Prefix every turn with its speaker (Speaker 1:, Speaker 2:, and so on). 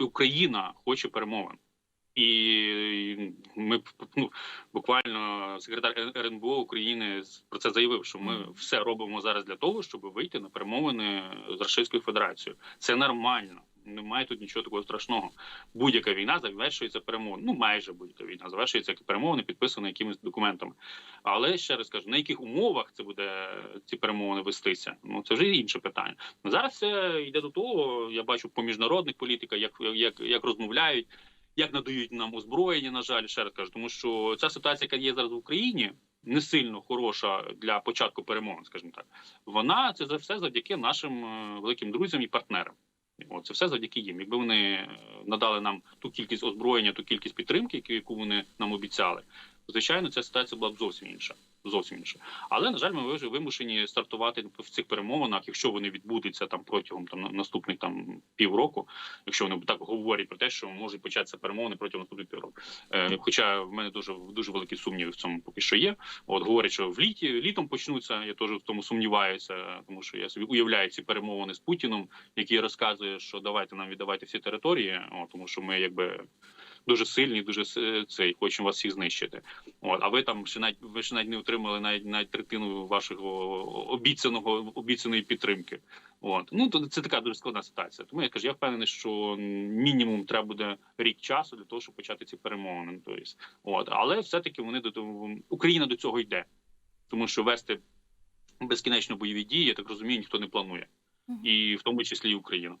Speaker 1: Україна хоче перемовин. І ми ну, буквально секретар РНБО України про це заявив, що ми все робимо зараз для того, щоб вийти на перемовини з Російською Федерацією. Це нормально. Немає тут нічого такого страшного. Будь-яка війна завершується перемовин. Ну майже будь-яка війна завершується перемовини, підписані якимись документами. Але ще раз кажу, на яких умовах це буде ці перемовини вестися? Ну це вже інше питання. Зараз це йде до того. Я бачу по міжнародних політиках, як, як, як розмовляють, як надають нам озброєння. На жаль, ще раз кажу, тому що ця ситуація, яка є зараз в Україні, не сильно хороша для початку перемовин, скажімо так. Вона це за все завдяки нашим е, великим друзям і партнерам. О, це все завдяки їм. Якби вони е, надали нам ту кількість озброєння, ту кількість підтримки, яку- яку вони нам обіцяли, звичайно, ця ситуація була б зовсім інша. Зовсім інша. Але на жаль, ми вже вимушені стартувати в цих перемовинах, якщо вони відбудуться там протягом там наступних там півроку, якщо вони так говорять про те, що можуть початися перемовини протягом наступних півроку. Е, хоча в мене дуже дуже великі сумніви в цьому поки що є. От говорять, що в літі літом почнуться. Я теж в тому сумніваюся, тому що я собі уявляю ці перемовини з Путіном, який розказує, що давайте нам віддавайте всі території, о, тому що ми якби. Дуже сильні, дуже цей хочемо вас всіх знищити. От а ви там ще навіть ви ще навіть не отримали навіть навіть третину вашого обіцяного обіцяної підтримки. От ну то це така дуже складна ситуація. Тому я кажу, я впевнений, що мінімум треба буде рік часу для того, щоб почати ці перемовини. Тобто, от але все-таки вони до того Україна до цього йде, тому що вести безкінечно бойові дії, я так розумію, ніхто не планує, і в тому числі і Україна.